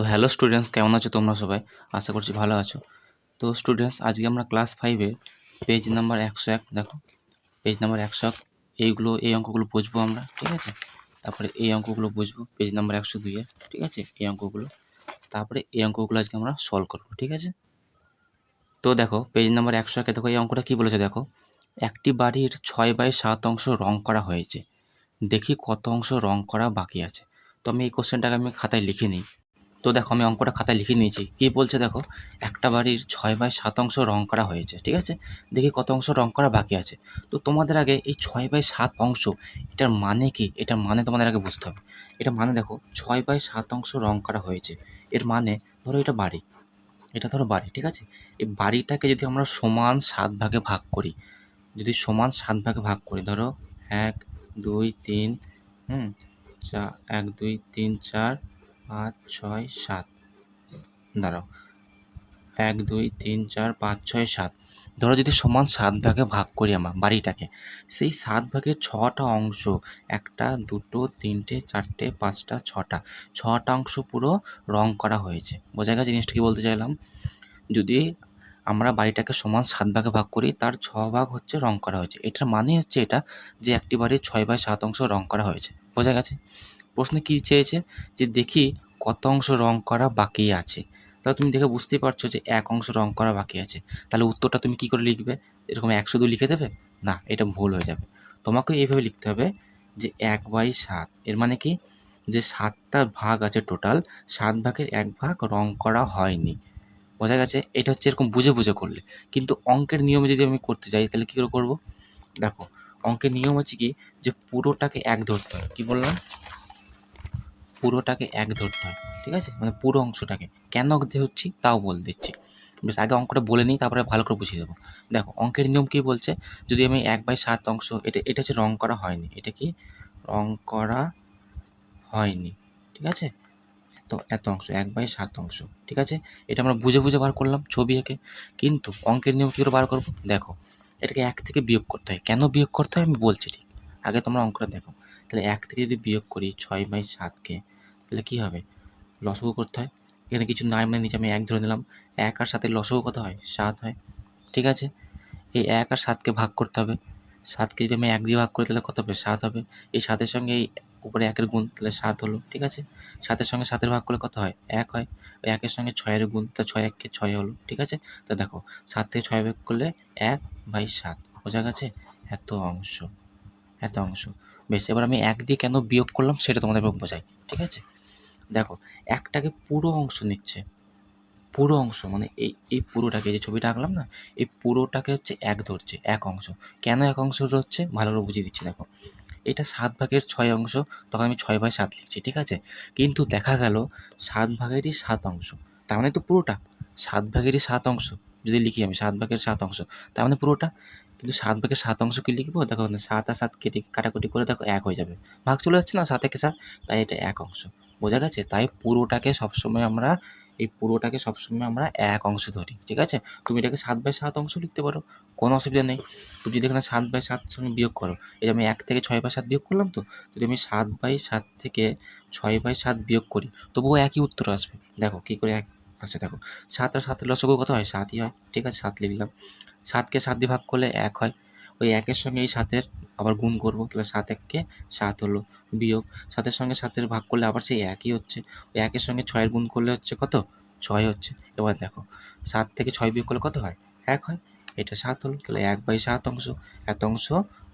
তো hello students কেমন আছো তোমরা সবাই? আশা করছি ভালো আছো। তো স্টুডেন্টস আজকে আমরা ক্লাস ফাইভে পেজ নাম্বার একশো এক, দেখো পেজ নাম্বার একশো এক, এইগুলো, এই অঙ্কগুলো বুঝব আমরা, ঠিক আছে? তারপরে এই অঙ্কগুলো বুঝব পেজ নাম্বার একশো দুইয়ে ঠিক আছে? এই অঙ্কগুলো, তারপরে এই অঙ্কগুলো আজকে আমরা সলভ করব, ঠিক আছে? তো দেখো পেজ নাম্বার একশো একে, দেখো, এই অঙ্কটা কী বলেছে, দেখো, একটি বাড়ির ছয় বাই সাত অংশ রং করা হয়েছে, দেখি কত অংশ রং করা বাকি আছে। তো আমি এই কোশ্চেনটাকে আমি খাতায় লিখে নিই। তো দেখো আমি অঙ্কটা খাতায় লিখে নিয়েছি। কী বলছে দেখো? একটা বাড়ির ছয় বাই সাত অংশ রং করা হয়েছে, ঠিক আছে? দেখি কত অংশ রং করা বাকি আছে। তো তোমাদের আগে এই ছয় বাই সাত অংশ, এটার মানে কি? এটার মানে তোমাদের আগে বুঝতে হবে। এটা মানে দেখো, ছয় বাই সাত অংশ রং করা হয়েছে। এর মানে ধরো এটা বাড়ি। এটা ধরো বাড়ি, ঠিক আছে? এই বাড়িটাকে যদি আমরা সমান সাত ভাগে ভাগ করি, যদি সমান সাত ভাগে ভাগ করি, ধরো এক, দুই, তিন, হুম, চা, এক, দুই, তিন, চার পাঁচ, ছয়, সাত। দাঁড়াও। এক, দুই, তিন, চার, পাঁচ, ছয়, সাত। ধরো যদি সমান সাত ভাগে ভাগ করি আমরা বাড়িটাকে, সেই সাত ভাগের ছটা অংশ, একটা, দুটো, তিনটে, চারটে, পাঁচটা, ছটা ছটা অংশ পুরো রং করা হয়েছে। বোঝা গেছে জিনিসটা কি বলতে চাইলাম? যদি আমরা বাড়িটাকে সমান সাত ভাগে ভাগ করি, তার ছ ভাগ হচ্ছে রং করা হয়েছে। এটার মানে হচ্ছে এটা যে একটি বাড়ির ছয় বাই সাত অংশ রং করা হয়েছে। বোঝা গেছে? প্রশ্নে কী চেয়েছে? যে দেখি কত অংশ রং করা বাকি আছে। তাহলে তুমি দেখে বুঝতেই পারছ যে এক অংশ রং করা বাকি আছে। তাহলে উত্তরটা তুমি কী করে লিখবে? এরকম একশো শুধু লিখে দেবে? না, এটা ভুল হয়ে যাবে। তোমাকে এইভাবে লিখতে হবে যে এক বাই সাত। এর মানে কি? যে সাতটা ভাগ আছে টোটাল সাত ভাগের এক ভাগ রং করা হয়নি। বোঝা গেছে? এটা হচ্ছে এরকম বুঝে বুঝে করলে। কিন্তু অঙ্কের নিয়মে যদি আমি করতে যাই, তাহলে কী করে করব? দেখো, অঙ্কের নিয়ম হচ্ছে কি? যে পুরোটাকে এক ধরতে হয় কী বললাম? পুরোটাকে এক ধরতে হয়, ঠিক আছে? মানে পুরো অংশটাকে। কেন হচ্ছি? তাও বলে দিচ্ছি। বেশ, আগে অঙ্কটা বলে নিই, তারপরে ভালো করে বুঝিয়ে দেবো। দেখো, অঙ্কের নিয়ম কী বলছে? যদি আমি এক বাই সাত অংশ, এটা এটা হচ্ছে রং করা হয়নি। এটা কি? রং করা হয়নি, ঠিক আছে? তো এত অংশ, এক বাই সাত অংশ, ঠিক আছে? এটা আমরা বুঝে বুঝে বার করলাম ছবি এঁকে। কিন্তু অঙ্কের নিয়ম কী করে বার করব? দেখো, এটাকে এক থেকে বিয়োগ করতে হয়। কেন বিয়োগ করতে হয়? আমি বলছি ঠিক। আগে তোমরা অঙ্কটা দেখো। তাহলে এক থেকে যদি বিয়োগ করি, ছয় বাই সাতকে তাহলে কী হবে? লসগু করতে হয়। এখানে কিছু নাই মানে নিচে আমি এক ধরে নিলাম। এক আর সাতের লসগু কত হয়? সাত হয়। ঠিক আছে? এই এক আর সাতকে ভাগ করতে হবে। সাতকে যদি আমি এক দিয়ে ভাগ করি তাহলে কত হবে? সাত হবে। এই সাতের সঙ্গে এই উপরে একের গুণ তাহলে সাত হলো। ঠিক আছে? সাতের সঙ্গে সাতের ভাগ করলে কত হয়? এক হয়। ওই একের সঙ্গে ছয়ের গুণ তা ছয় এককে ছয় হলো। ঠিক আছে? তো দেখো, সাত থেকে ছয় ভাগ করলে এক বাই সাত। বোঝা গেছে? এত অংশ। এত অংশ। বেশ, এবার আমি এক দিয়ে কেন বিয়োগ করলাম সেটা তোমাদের বোঝাই। ঠিক আছে? দেখো, একটাকে পুরো অংশ নিচ্ছে। পুরো অংশ মানে এই এই পুরোটাকে যে ছবিটা আঁকলাম না, এই পুরোটাকে হচ্ছে এক ধরছে, এক অংশ। কেন এক অংশ ধরছে? ভালো করে বুঝিয়ে দিচ্ছি, দেখো। এটা সাত ভাগের ছয় অংশ, তখন আমি ছয় বাই সাত লিখছি, ঠিক আছে? কিন্তু দেখা গেল, সাত ভাগেরই সাত অংশ। তার মানে তো পুরোটা। সাত ভাগেরই সাত অংশ, যদি লিখি আমি, সাত ভাগের সাত অংশ। তার মানে পুরোটা। কিন্তু সাত ভাগের সাত অংশ কি লিখব? দেখো, সাত আর সাত কেটে কাটাকুটি করে দেখো, এক হয়ে যাবে। ভাগ চলে যাচ্ছে না, সাত একে সাত, তাই এটা এক অংশ। বোঝা গেছে? তাই পুরোটাকে সবসময় আমরা, এই পুরোটাকে সবসময় আমরা এক অংশ ধরি, ঠিক আছে? তুমি এটাকে সাত বাই সাত অংশ লিখতে পারো, কোনো অসুবিধা নেই। তুমি যদি এখানে সাত বাই সাত সঙ্গে বিয়োগ করো, এই যে আমি এক থেকে ছয় বাই সাত বিয়োগ করলাম তো, যদি আমি সাত বাই সাত থেকে ছয় বাই সাত বিয়োগ করি, তবুও একই উত্তর আসবে। দেখো কী করে এক আসছে দেখো, সাত আর সাতের লসগু কত হয়? সাতই হয়, ঠিক আছে, সাত লিখলাম। সাতকে সাত দিয়ে ভাগ করলে এক হয়। ওই একের সঙ্গে এই সাতের আবার গুণ করব, তাহলে সাত এককে সাত হলো। বিয়োগ, সাতের সঙ্গে সাতের ভাগ করলে আবার সেই একই হচ্ছে। ওই একের সঙ্গে ছয়ের গুণ করলে হচ্ছে কত? ছয় হচ্ছে। এবার দেখো, সাত থেকে ছয় বিয়োগ করলে কত হয়? এক হয়। এটা সাত হলো, তাহলে এক বাই সাত অংশ। এত অংশ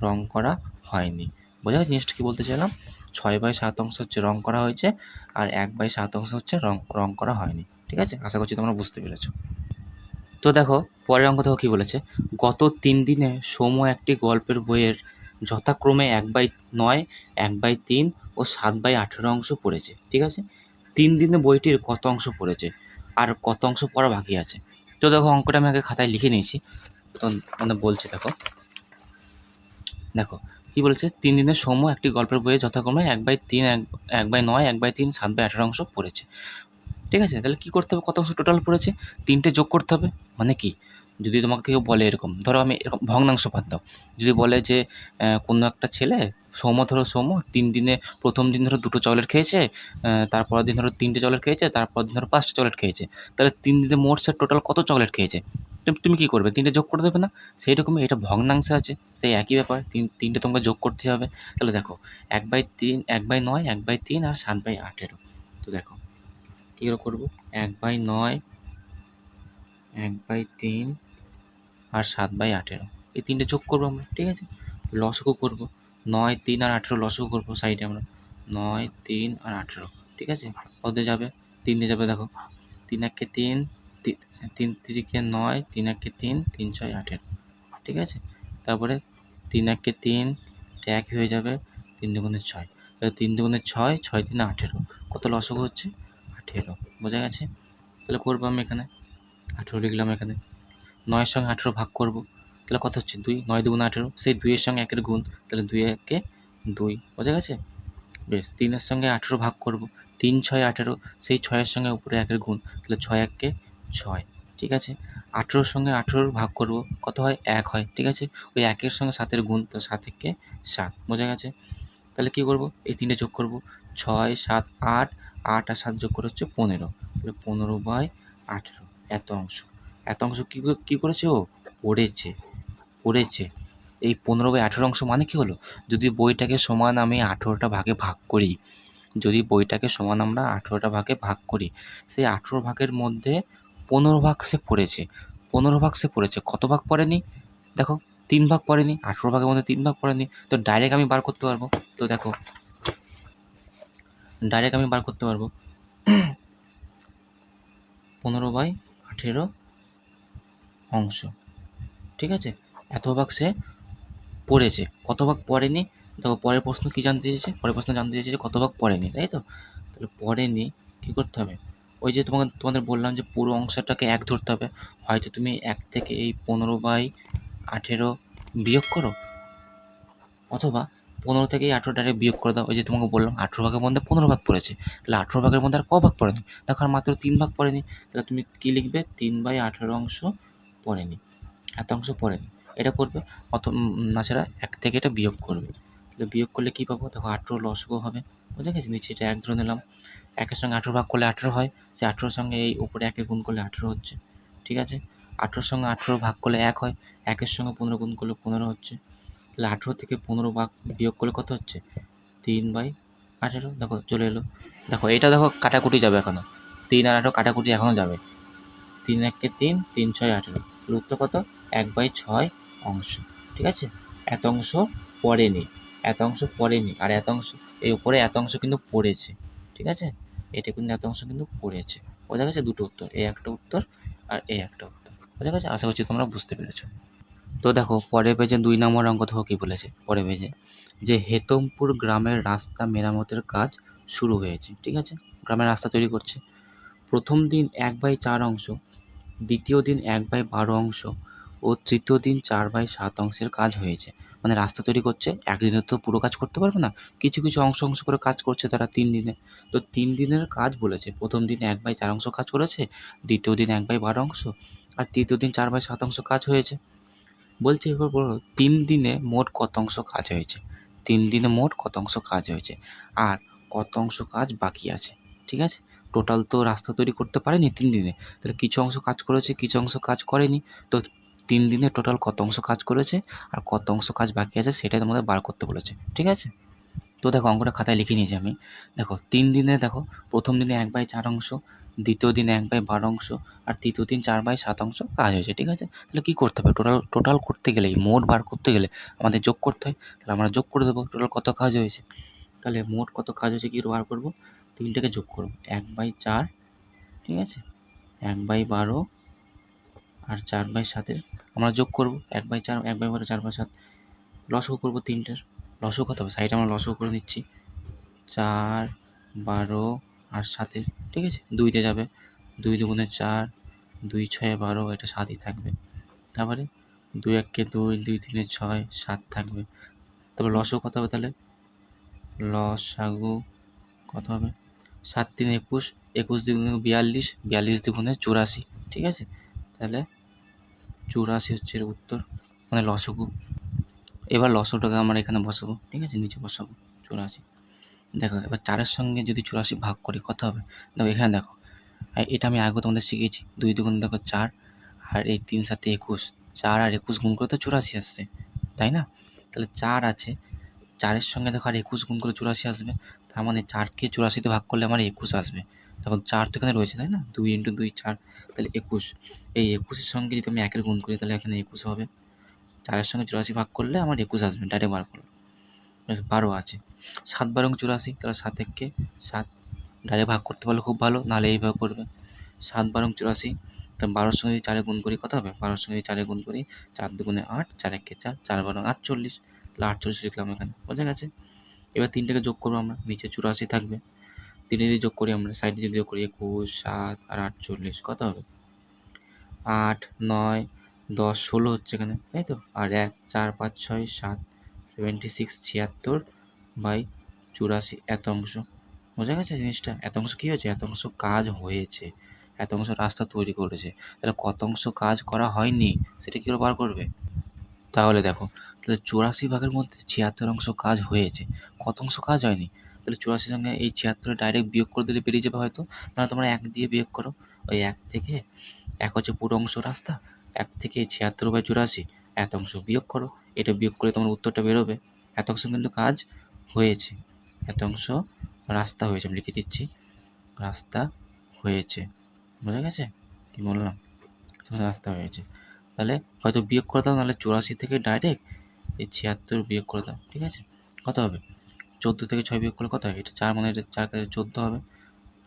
রং করা হয়নি। বোঝা গেছে? জিনিসটা কী বলতে চাইলাম? ছয় বাই সাত অংশ হচ্ছে রং করা হয়েছে, আর এক বাই সাত অংশ হচ্ছে রং রং করা হয়নি। ঠিক আছে? আশা করছি তোমরা বুঝতে পেরেছ। তো দেখো, পরের অঙ্ক দেখো কী বলেছে? গত তিন দিনে সোম একটি গল্পের বইয়ের যথাক্রমে এক বাই নয়, এক বাই তিন ও সাত বাই আঠেরো অংশ পড়েছে, ঠিক আছে? তিন দিনে বইটির কত অংশ পড়েছে আর কত অংশ পড়া বাকি আছে? তো দেখো, অঙ্কটা আমি আগে খাতায় লিখে নিয়েছি। তো মানে বলছে, দেখো। দেখো, কী বলেছে? তিন দিনের সোম একটি গল্পের বইয়ে যথাক্রমে এক বাই তিন, এক এক বাই নয়, এক বাই তিন, সাত বাই আঠেরো অংশ পড়েছে। ঠিক আছে? তাহলে কী করতে হবে? কত অংশ টোটাল পড়েছে? তিনটে যোগ করতে হবে? মানে কি? যদি তোমাকে কেউ বলে এরকম, ধরো আমি এরকম ভগ্নাংশ বাদ দাও, যদি বলে যে কোনো একটা ছেলে সৌম্য ধরো সৌম্য, তিন দিনে প্রথম দিন ধরো দুটো চকলেট খেয়েছে তারপরের দিন ধরো তিনটে চকলেট খেয়েছে তারপর দিন ধরো পাঁচটা চকলেট খেয়েছে, তাহলে তিন দিনে মোট সে টোটাল কত চকলেট খেয়েছে? তুমি কী করবে? তিনটে যোগ করে দেবে না? সেই রকমই এটা ভগ্নাংশে আছে, সেই একই ব্যাপার, তিন, তিনটে তোমাকে যোগ করতে হবে। তাহলে দেখো, এক বাই তিন, এক বাই নয়, এক বাই তিন আর সাত বাই আঠেরো। তো দেখো, কী করব? এক বাই নয়, এক বাই তিন আর সাত বাই আঠেরো। এই তিনটে যোগ করব আমরা, ঠিক আছে? লসকও করব। নয়, তিন আর আঠেরো লসগু করব সাইডে আমরা। নয়, তিন আর আঠেরো, ঠিক আছে? কত যাবে? তিন যাবে, দেখো। তিন একে তিন তিন তিরিকে নয়, তিন একে তিন তিন ছয় আঠেরো, ঠিক আছে? তারপরে তিন একে তিন একই হয়ে যাবে তিন দুগুণে ছয়। তাহলে তিন দুগুণে ছয় ছয় তিন আঠেরো। কত লসগু হচ্ছে? আঠেরো, বোঝা গেছে? তাহলে করব আমি এখানে। আঠেরো লিখলাম এখানে। নয়ের সঙ্গে আঠেরো ভাগ করব। তাহলে কত হচ্ছে? দুই। নয় দুগুণ আঠেরো। সেই দুইয়ের সঙ্গে একের গুণ, তাহলে দুই একে দুই। বোঝা গেছে? বেশ, তিনের সঙ্গে আঠেরো ভাগ করব। তিন, ছয়, আঠেরো, সেই ছয়ের সঙ্গে উপরে একের গুণ, তাহলে ছয় এককে ছয়। ঠিক আছে? আঠেরোর সঙ্গে আঠেরোর ভাগ করব, কত হয়? এক হয়। ঠিক আছে? ওই একের সঙ্গে সাতের গুণ তো সাত একে সাত। বোঝা গেছে? তাহলে কী করব? এই তিনটে যোগ করব। ছয়, সাত, আট আট আর সাত যোগ করে হচ্ছে পনেরো। তাহলে পনেরো বাই আঠেরো, এত অংশ। এত অংশ কী কী করেছে ও? পড়েছে পড়েছে। এই পনেরো বাই আঠেরো অংশ মানে কী হলো? যদি বইটাকে সমান আমি আঠেরোটা ভাগে ভাগ করি, যদি বইটাকে সমান আমরা আঠেরোটা ভাগে ভাগ করি, সেই আঠেরো ভাগের মধ্যে পনেরো ভাগ সে পড়েছে। পনেরো ভাগ সে পড়েছে। কত ভাগ পড়েনি? দেখো, তিন ভাগ পড়েনি, আঠেরো ভাগের মধ্যে তিন ভাগ পড়েনি। তো ডাইরেক্ট আমি বার করতে পারব। তো দেখো ডাইরেক্ট আমি বার করতে পারব। পনেরো বাই আঠেরো অংশ। ঠিক আছে? এত ভাগ সে পড়েছে। কত ভাগ পড়েনি? দেখো, পরের প্রশ্ন কী জানতে চেয়েছে? পরের প্রশ্ন জানতে চেয়েছে যে কত ভাগ পড়েনি, তাই তো? তাহলে পড়েনি, কী করতে হবে? ওই যে তোমাকে, তোমাদের বললাম যে পুরো অংশটাকে এক ধরতে হবে। হয়তো তুমি এক থেকে এই পনেরো বাই আঠেরো বিয়োগ করো, অথবা পনেরো থেকে এই আঠেরো ডাইরেক্ট বিয়োগ করে দাও। ওই যে তোমাকে বললাম, আঠেরো ভাগের মধ্যে পনেরো ভাগ পড়েছে। তাহলে আঠেরো ভাগের মধ্যে আর ক ভাগ পড়েনি? আর মাত্র তিন ভাগ পড়েনি। তাহলে তুমি কী লিখবে? তিন বাই আঠেরো অংশ পড়েনি, এত অংশ পড়েনি। এটা করবে অত তাছাড়া এক থেকে এটা বিয়োগ করবে। তাহলে বিয়োগ করলে কী পাবো? দেখো আঠেরো লসগো হবে। বুঝে গেছি নিচে এটা এক ধরে নিলাম। একের সঙ্গে আঠেরো ভাগ করলে আঠেরো হয়। সে আঠেরোর সঙ্গে এই উপরে একের গুণ করলে আঠেরো হচ্ছে। ঠিক আছে? আঠেরোর সঙ্গে আঠেরো ভাগ করলে এক হয়। একের সঙ্গে পনেরো গুণ করলে পনেরো হচ্ছে। তাহলে আঠেরো থেকে পনেরো ভাগ বিয়োগ করলে কত হচ্ছে? তিন বাই আঠেরো। দেখো, চলে এলো। দেখো, এটা দেখো কাটাকুটি যাবে এখনও তিন আর আঠেরো কাটাকুটি এখনও যাবে। তিন একে তিন তিন ছয় আঠেরো। উত্তর কত? এক বাই ছয় অংশ। ঠিক আছে? এত অংশ পড়েনি। এত অংশ পড়েনি। আর এত অংশ এই উপরে এত অংশ কিন্তু পড়েছে। ঠিক আছে? এটা কিন্তু এত অংশ কিন্তু পড়েছে। বোঝা গেছে দুটো উত্তর। এই একটা উত্তর আর এই একটা উত্তর। বোঝা গেছে আশা করছি তোমরা বুঝতে পেরেছ। তো দেখো, পরের পেজে দুই নম্বর অঙ্ক দেখো কী বলেছে। পরের পেজে যে হেতমপুর গ্রামের রাস্তা মেরামতের কাজ শুরু হয়েছে। ঠিক আছে? গ্রামের রাস্তা তৈরি করছে। প্রথম দিন এক বাই চার অংশ দ্বিতীয় দিন এক বাই বারো অংশ ও তৃতীয় দিন চার বাই সাত অংশের কাজ হয়েছে। মানে রাস্তা তৈরি করছে, একদিনে তো পুরো কাজ করতে পারবে না, কিছু কিছু অংশ অংশ করে কাজ করছে তারা তিন দিনে। তো তিন দিনের কাজ বলেছে, প্রথম দিন এক বাই চার অংশ কাজ করেছে, দ্বিতীয় দিন এক বাই বারো অংশ, আর তৃতীয় দিন চার বাই সাত অংশ কাজ হয়েছে। বলছে এবার বলো, তিন দিনে মোট কত অংশ কাজ হয়েছে? তিন দিনে মোট কত অংশ কাজ হয়েছে? আর কত অংশ কাজ বাকি আছে? ঠিক আছে? টোটাল তো রাস্তা তৈরি করতে পারেনি তিন দিনে। তাহলে কিছু অংশ কাজ করেছে, কিছু অংশ কাজ করেনি। তো তিন দিনে টোটাল কত অংশ কাজ করেছে আর কত অংশ কাজ বাকি আছে সেটাই তোমাদের বার করতে বলেছে, ঠিক আছে? তো দেখো অঙ্কটা খাতায় লিখে নিয়েছি আমি। দেখো, তিন দিনে দেখো, প্রথম দিনে এক বাই চার অংশ, দ্বিতীয় দিনে এক বাই বারো অংশ আর তৃতীয় দিন চার বাই সাত অংশ কাজ হয়েছে, ঠিক আছে? তাহলে কী করতে হবে? টোটাল টোটাল করতে গেলে, মোট বার করতে গেলে আমাদের যোগ করতে হয়। তাহলে আমরা যোগ করে দেবো, টোটাল কত কাজ হয়েছে? তাহলে মোট কত কাজ হয়েছে কী বার করব? তিনটাকে যোগ করব। এক বাই চার, ঠিক আছে? এক বাই বারো আর চার বাই সাতের আমরা যোগ করব। এক বাই চার, এক বাই বারো, চার বাই সাত। লসও করব তিনটের। লসও কত হবে? সাইডে আমরা লসও করে দিচ্ছি। চার, বারো আর সাতের, ঠিক আছে? দুইতে যাবে। দুই দুগুণে চার, দুই ছয় বারো, এটা সাতই থাকবে। তারপরে দুই এককে দুই দুই তিনে ছয়, সাত থাকবে। তারপর লসও কত হবে তাহলে? লস সাগু কত হবে? সাত তিন একুশ একুশ দ্বিগুণে বিয়াল্লিশ বিয়াল্লিশ দ্বিগুণে চুরাশি, ঠিক আছে? তাহলে চুরাশি হচ্ছে এর উত্তর মানে লসগু। এবার লসটাকে আমরা এখানে বসাবো, ঠিক আছে? নিচে বসাবো, চুরাশি। দেখো, এবার চারের সঙ্গে যদি চুরাশি ভাগ করি, কত হবে? দেখো, এখানে দেখো এটা আমি আগে তোমাদের শিখিয়েছি, দুই দুগুণ দেখো চার, আর এই তিন সাথে একুশ। চার আর একুশ গুণ করে তো চুরাশি আসছে, তাই না? তাহলে চার আছে, চারের সঙ্গে দেখো আর একুশ গুণ করে চুরাশি আসবে তার মানে চারকে চুরাশিতে ভাগ করলে আমার একুশ আসবে। তখন চার তো এখানে রয়েছে, তাই না? দুই ইন্টু দুই, চার, তাহলে একুশ। এই একুশের সঙ্গে যদি আমি একের গুণ করি, তাহলে এখানে একুশ হবে। চারের সঙ্গে চুরাশি ভাগ করলে আমার একুশ আসবে ডাইরেক্ট বার করলাম বেশ, বারো আছে। সাত বারং চুরাশি, তাহলে সাত এককে সাত। ডাইরেক্ট ভাগ করতে পারলে খুব ভালো, নাহলে এইভাবে করবে। সাত বারং চুরাশি, তা বারোর সঙ্গে যদি চারে গুণ করি, কত হবে? বারোর সঙ্গে যদি চারে গুণ করি, চার দুগুণে আট, চার একে চার চার বারো আটচল্লিশ, তাহলে আটচল্লিশ লিখলাম এখানে, বোঝা গেছে? এবার তিনটাকে যোগ করব আমরা, নিচে চুরাশি থাকবে। তিনে যদি যোগ করি আমরা, সাইডে যদি যোগ করি, একুশ, সাত আর আটচল্লিশ, কত হবে? আট, নয়, দশ, ষোলো হচ্ছে এখানে তাই তো? আর এক, চার, পাঁচ, ছয়, সাত সেভেন্টি সিক্স ছিয়াত্তর বাই চুরাশি, এত অংশ। বোঝা গেছে জিনিসটা? এত অংশ কী হয়েছে? এত অংশ কাজ হয়েছে, এত অংশ রাস্তা তৈরি করেছে। তাহলে কত অংশ কাজ করা হয়নি, সেটা কী করে বার করবে? তাহলে দেখো তাহলে চুরাশি ভাগের মধ্যে ছিয়াত্তর অংশ কাজ হয়েছে। কত অংশ কাজ হয়নি? তাহলে চুরাশির সঙ্গে এই ছিয়াত্তরে ডাইরেক্ট বিয়োগ করে দিলে বেরিয়ে যাবে হয়তো। তাহলে তোমরা এক দিয়ে বিয়োগ করো। ওই এক থেকে এক হচ্ছে পুরো অংশ রাস্তা। এক থেকে ছিয়াত্তর বাই চুরাশি, এত অংশ বিয়োগ করো। এটা বিয়োগ করে তোমার উত্তরটা বেরোবে। এত অংশ কিন্তু কাজ হয়েছে। এত অংশ রাস্তা হয়েছে। আমি লিখে দিচ্ছি। রাস্তা হয়েছে। বোঝা গেছে? কী বললাম? রাস্তা হয়েছে। তাহলে হয়তো বিয়োগ করে দাও, নাহলে চুরাশি থেকে ডাইরেক্ট এই ছিয়াত্তর বিয়োগ করে দাও ঠিক আছে? কত হবে? চোদ্দ থেকে ছয় বিয়োগ করলে কত হবে? এটা চার মানে এটা চার কাছে চোদ্দ হবে।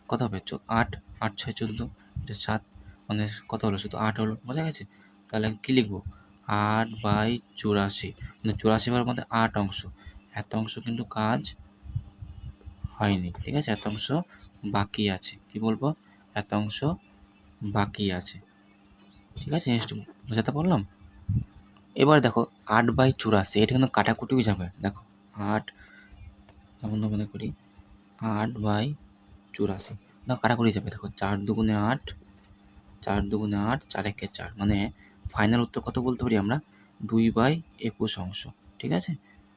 কত হবে? আট আট, ছয়, চোদ্দ। এটা সাত মানে কত হলো? শুধু আট হলো। বোঝা গেছে? তাহলে আমি কী লিখব? আট বাই চুরাশি। মানে চুরাশি বার মধ্যে আট অংশ। এত অংশ কিন্তু কাজ হয়নি, ঠিক আছে? এত অংশ বাকি আছে। কি বলব? এত অংশ বাকি আছে। ঠিক আছে, জিনিসটা পারলাম? এবার দেখো, আট বাই চুরাশি, এটা কিন্তু কাটাকুটিও যাবে, দেখো, আট, যেমন মনে করি, আট বাই চুরাশি না কাটাকুটি যাবে, দেখো, চার দুগুণে আট, চার দুগুণে আট, চার একে চার মানে ফাইনাল উত্তর কত বলতে পারি আমরা? দুই বাই একুশ অংশ, ঠিক আছে?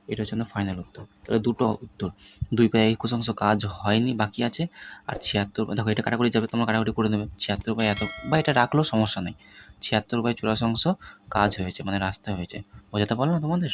এটা হচ্ছে ফাইনাল উত্তর। তাহলে দুটো উত্তর। দুই পায়ে একুশ অংশ কাজ হয়নি, বাকি আছে। আর ছিয়াত্তর দেখো এটা কাটাকুটি যাবে, তোমরা কাটাকুটি করে নেবে। ছিয়াত্তর বাই এত, বা এটা রাখলেও সমস্যা নেই। ছিয়াত্তর বাই চুরাশি অংশ কাজ হয়েছে মানে রাস্তা হয়েছে। বোঝাতে না তোমাদের?